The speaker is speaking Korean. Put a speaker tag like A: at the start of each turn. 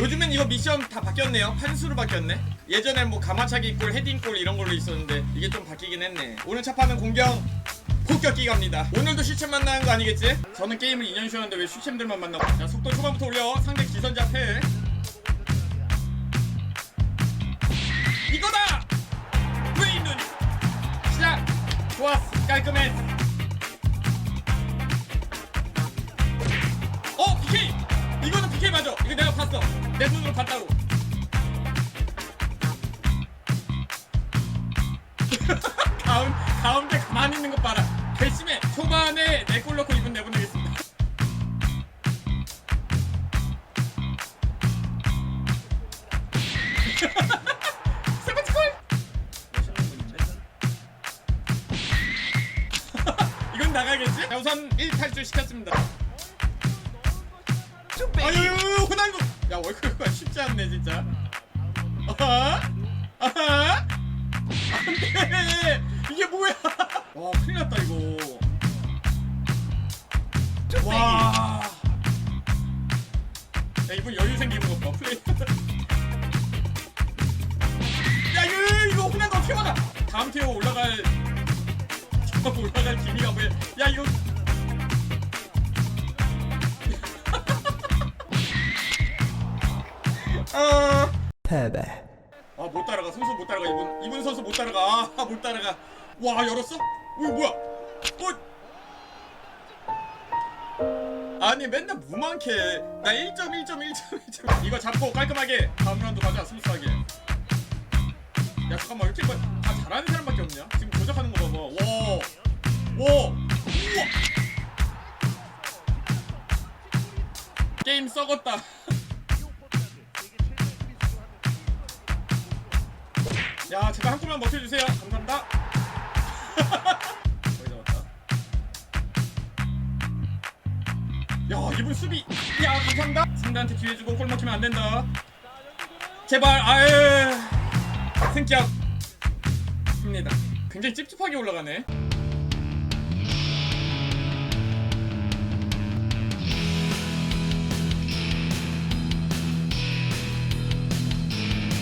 A: 요즘엔 이거 미션 다 바뀌었네요. 판수로 바뀌었네. 예전엔 뭐 가마차기 골 헤딩골 이런 걸로 있었는데 이게 좀 바뀌긴 했네. 오늘 차파는 공경 폭격기 갑니다. 오늘도 슈챔 만나는 거 아니겠지? 저는 게임을 2년 쉬었는데 왜 슈챔들만 만나고 자 속도 초반부터 올려. 상대 기선제 앞에 이거다! 브레인눈 시작! 좋았어. 깔끔해. 어 PK! 이거는 PK 맞아. 이거 내가 봤어 내 눈으로 봤다고. 가운, 가운데 가만히 있는 것 봐라. 괘씸해. 초반에 내 골 넣고 이분 내보내겠습니다. 세번째 골! 이건 나가겠지? 자, 우선 1탈출 시켰습니다. 아유 야 월클가 쉽지 않네 진짜 아하 아하 안돼 이게 뭐야 와 큰일 났다 이거 와 야, 이분 여유 생기는 것 봐. 플레이. 야, 이거, 이거 호날두 어떻게 막아? 다음 티어 올라갈, 올라갈 기미가 뭐야? 야, 이거. 아,
B: 패배.
A: 아, 못 따라가. 선수 못 따라가. 이분, 이분 선수 못 따라가. 아, 못 따라가. 와, 열었어? 어, 뭐야? 어, 아니 맨날 무만캐 나 1점 1점 1점 1점 이거 잡고 깔끔하게 다음 라운드 가자 스무스하게 야 잠깐만 이렇게 봐. 다 잘하는 사람밖에 없냐 지금 조작하는 거 봐봐 와와 우와 게임 썩었다 야 제발 한 골만 버텨주세요. 감사합니다. 거의 나왔다. 야 이분 수비. 야 감사합니다. 상대한테 기회 주고 골 먹히면 안 된다. 제발 아유. 승격 입니다. 굉장히 찝찝하게 올라가네